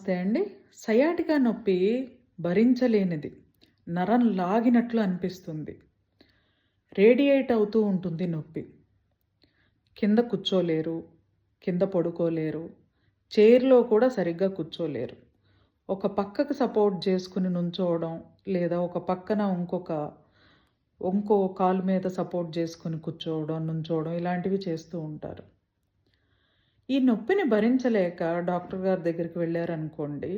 నమస్తే అండి సయాటికా నొప్పి భరించలేనిది. నరం లాగినట్లు అనిపిస్తుంది. రేడియేట్ అవుతూ ఉంటుంది నొప్పి. కింద కూర్చోలేరు కింద పడుకోలేరు చైర్లో కూడా సరిగ్గా కూర్చోలేరు. ఒక పక్కకు సపోర్ట్ చేసుకుని నుంచోవడం లేదా ఒక పక్కన ఇంకొక ఇంకో కాలు మీద సపోర్ట్ చేసుకుని కూర్చోవడం నుంచోవడం ఇలాంటివి చేస్తూ ఉంటారు. ఈ నొప్పిని భరించలేక డాక్టర్ గారి దగ్గరికి వెళ్ళారనుకోండి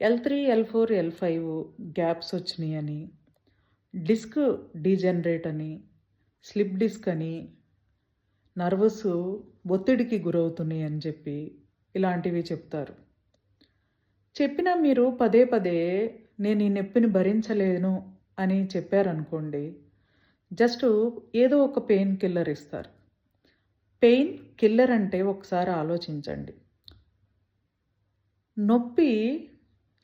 L three L four L five gaps వచ్చినాయి అని డిస్క్ డీజనరేట్ అని స్లిప్ డిస్క్ అని నర్వస్ ఒత్తిడికి గురవుతున్నాయి అని చెప్పి ఇలాంటివి చెప్తారు. చెప్పినా మీరు పదే పదే నేను ఈ నొప్పిని భరించలేను అని చెప్పారనుకోండి జస్ట్ ఏదో ఒక పెయిన్ కిల్లర్ ఇస్తారు. పెయిన్ కిల్లర్ అంటే ఒకసారి ఆలోచించండి. నొప్పి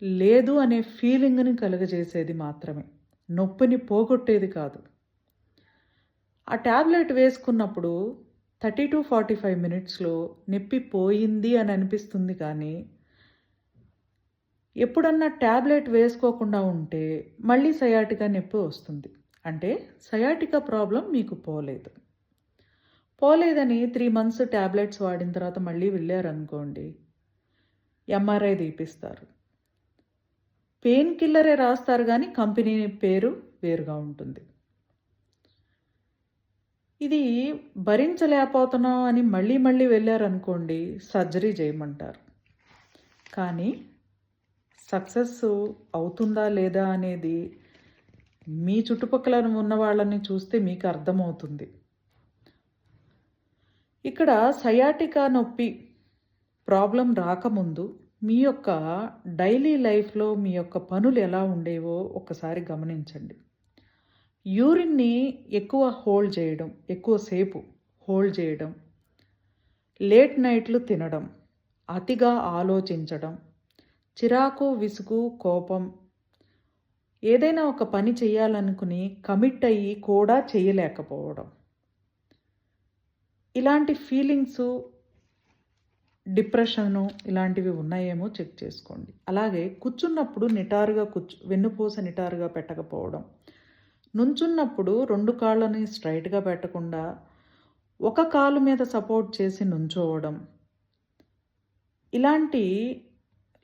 లేదు అనే ఫీలింగ్ని కలుగజేసేది మాత్రమే. నొప్పిని పోగొట్టేది కాదు. ఆ ట్యాబ్లెట్ వేసుకున్నప్పుడు థర్టీ టు ఫార్టీ ఫైవ్ మినిట్స్లో నొప్పి పోయింది అని అనిపిస్తుంది కానీ ఎప్పుడన్నా ట్యాబ్లెట్ వేసుకోకుండా ఉంటే మళ్ళీ సయాటికా నొప్పి వస్తుంది. అంటే సయాటికా ప్రాబ్లం మీకు పోలేదు. పోలేదని త్రీ మంత్స్ ట్యాబ్లెట్స్ వాడిన తర్వాత మళ్ళీ వెళ్ళారనుకోండి ఎంఆర్ఐ తీపిస్తారు. పెయిన్ కిల్లరే రాస్తారు కానీ కంపెనీ పేరు వేరుగా ఉంటుంది. ఇది భరించలేకపోతున్నాం అని మళ్ళీ మళ్ళీ వెళ్ళారనుకోండి సర్జరీ చేయమంటారు. కానీ సక్సెస్ అవుతుందా లేదా అనేది మీ చుట్టుపక్కల ఉన్న వాళ్ళని చూస్తే మీకు అర్థమవుతుంది. ఇక్కడ సయాటికా నొప్పి ప్రాబ్లం రాకముందు మీ యొక్క డైలీ లైఫ్లో మీ యొక్క పనులు ఎలా ఉండేవో ఒకసారి గమనించండి. యూరిన్ని ఎక్కువ హోల్డ్ చేయడం ఎక్కువసేపు హోల్డ్ చేయడం లేట్ నైట్లు తినడం అతిగా ఆలోచించడం చిరాకు విసుగు కోపం ఏదైనా ఒక పని చేయాలనుకుని కమిట్ అయ్యి కూడా చేయలేకపోవడం. ఇలాంటి ఫీలింగ్స్ డిప్రెషను ఇలాంటివి ఉన్నాయేమో చెక్ చేసుకోండి. అలాగే కూర్చున్నప్పుడు నిటారుగా కూర్చు వెన్నుపూస నిటారుగా పెట్టకపోవడం. నుంచున్నప్పుడు రెండు కాళ్ళని స్ట్రైట్గా పెట్టకుండా ఒక కాలు మీద సపోర్ట్ చేసి నుంచోవడం. ఇలాంటి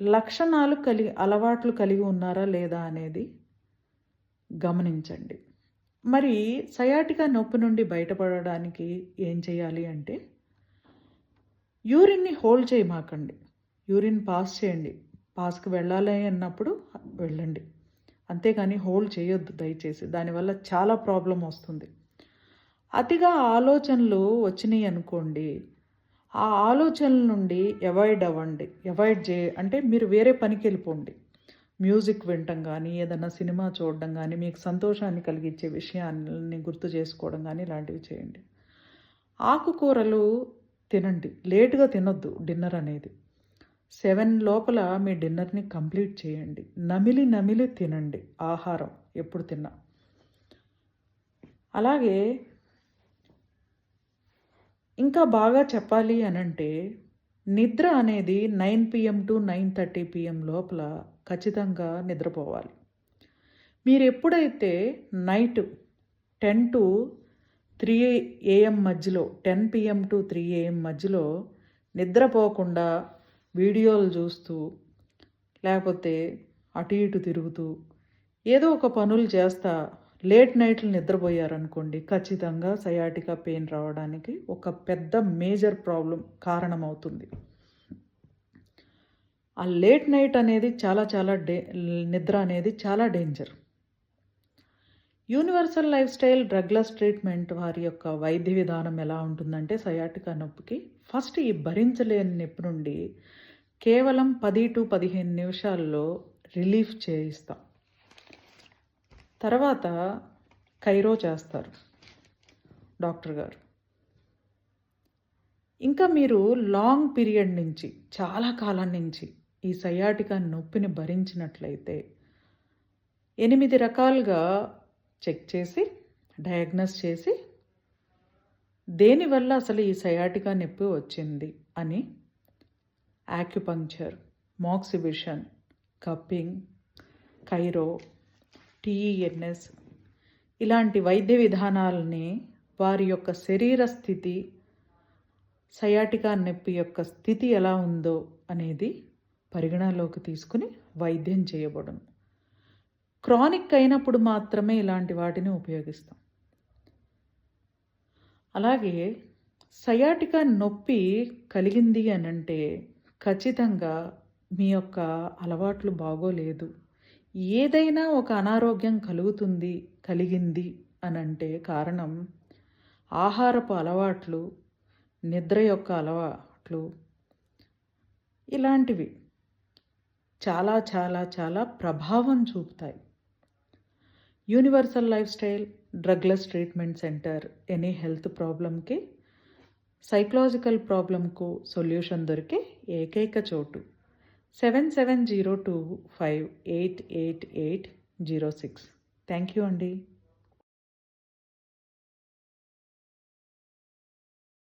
లక్షణాలు కలిగి అలవాట్లు కలిగి ఉన్నారా లేదా అనేది గమనించండి. మరి సయాటికా నొప్పి నుండి బయటపడడానికి ఏం చేయాలి అంటే యూరిన్ని హోల్డ్ చేయమాకండి. యూరిన్ పాస్ చేయండి. పాస్కి వెళ్ళాలి అన్నప్పుడు వెళ్ళండి. అంతేగాని హోల్డ్ చేయొద్దు దయచేసి. దానివల్ల చాలా ప్రాబ్లం వస్తుంది. అతిగా ఆలోచనలు వచ్చినాయి అనుకోండి. ఆ ఆలోచనల నుండి అవాయిడ్ అవ్వండి. అవాయిడ్ చే అంటే మీరు వేరే పనికి వెళ్ళిపోండి. మ్యూజిక్ వినటం కానీ ఏదైనా సినిమా చూడడం కానీ మీకు సంతోషాన్ని కలిగించే విషయాన్ని గుర్తు చేసుకోవడం కానీ ఇలాంటివి చేయండి. ఆకుకూరలు తినండి. లేటుగా తినొద్దు డిన్నర్ అనేది. సెవెన్ లోపల మీ డిన్నర్ని కంప్లీట్ చేయండి. నమిలి నమిలి తినండి. ఆహారం ఎప్పుడు తిన్నా. అలాగే ఇంకా బాగా చెప్పాలి అనంటే నిద్ర అనేది nine PM to nine thirty PM లోపల ఖచ్చితంగా నిద్రపోవాలి. మీరు ఎప్పుడైతే night ten to three AM మధ్యలో ten PM to three AM మధ్యలో నిద్రపోకుండా వీడియోలు చూస్తూ లేకపోతే అటు ఇటు తిరుగుతూ ఏదో ఒక పనులు చేస్తా లేట్ నైట్లు నిద్రపోయారనుకోండి ఖచ్చితంగా సయాటికా పెయిన్ రావడానికి ఒక పెద్ద మేజర్ ప్రాబ్లం కారణమవుతుంది. ఆ లేట్ నైట్ అనేది చాలా చాలా డే నిద్ర అనేది చాలా danger. Universal life style drugless treatment వారి యొక్క వైద్య విధానం ఎలా ఉంటుందంటే సయాటికా నొప్పికి ఫస్ట్ ఈ భరించలేని నొప్పి నుండి కేవలం పది టు పదిహేను నిమిషాల్లో రిలీఫ్ చేయిస్తాం. తర్వాత కైరో చేస్తారు డాక్టర్ గారు. ఇంకా మీరు లాంగ్ పీరియడ్ నుంచి చాలా కాలం నుంచి ఈ సయాటికా నొప్పిని భరించినట్లయితే ఎనిమిది రకాలుగా చెక్ చేసి డయాగ్నోస్ చేసి దేనివల్ల అసలు ఈ సయాటికా నొప్పి వచ్చింది అని acupuncture moxibustion cupping chiro TENS ఇలాంటి వైద్య విధానాలని వారి యొక్క శరీర స్థితి సయాటికా నొప్పి యొక్క స్థితి ఎలా ఉందో అనేది పరిగణలోకి తీసుకుని వైద్యం చేయబడును. క్రానిక్ అయినప్పుడు మాత్రమే ఇలాంటి వాటిని ఉపయోగిస్తాం. అలాగే సయాటికా నొప్పి కలిగింది అని అంటే ఖచ్చితంగా మీ యొక్క అలవాట్లు బాగోలేదు. ఏదైనా ఒక అనారోగ్యం కలుగుతుంది కలిగింది అని అంటే కారణం ఆహారపు అలవాట్లు నిద్ర యొక్క అలవాట్లు ఇలాంటివి. చాలా చాలా చాలా ప్రభావం చూపుతాయి. Universal life style drugless treatment centre any health ప్రాబ్లంకి సైకలాజికల్ ప్రాబ్లంకు సొల్యూషన్ దొరికే ఏకైక చోటు. Seven seven zero two five eight eight eight zero six. Thank you అండి.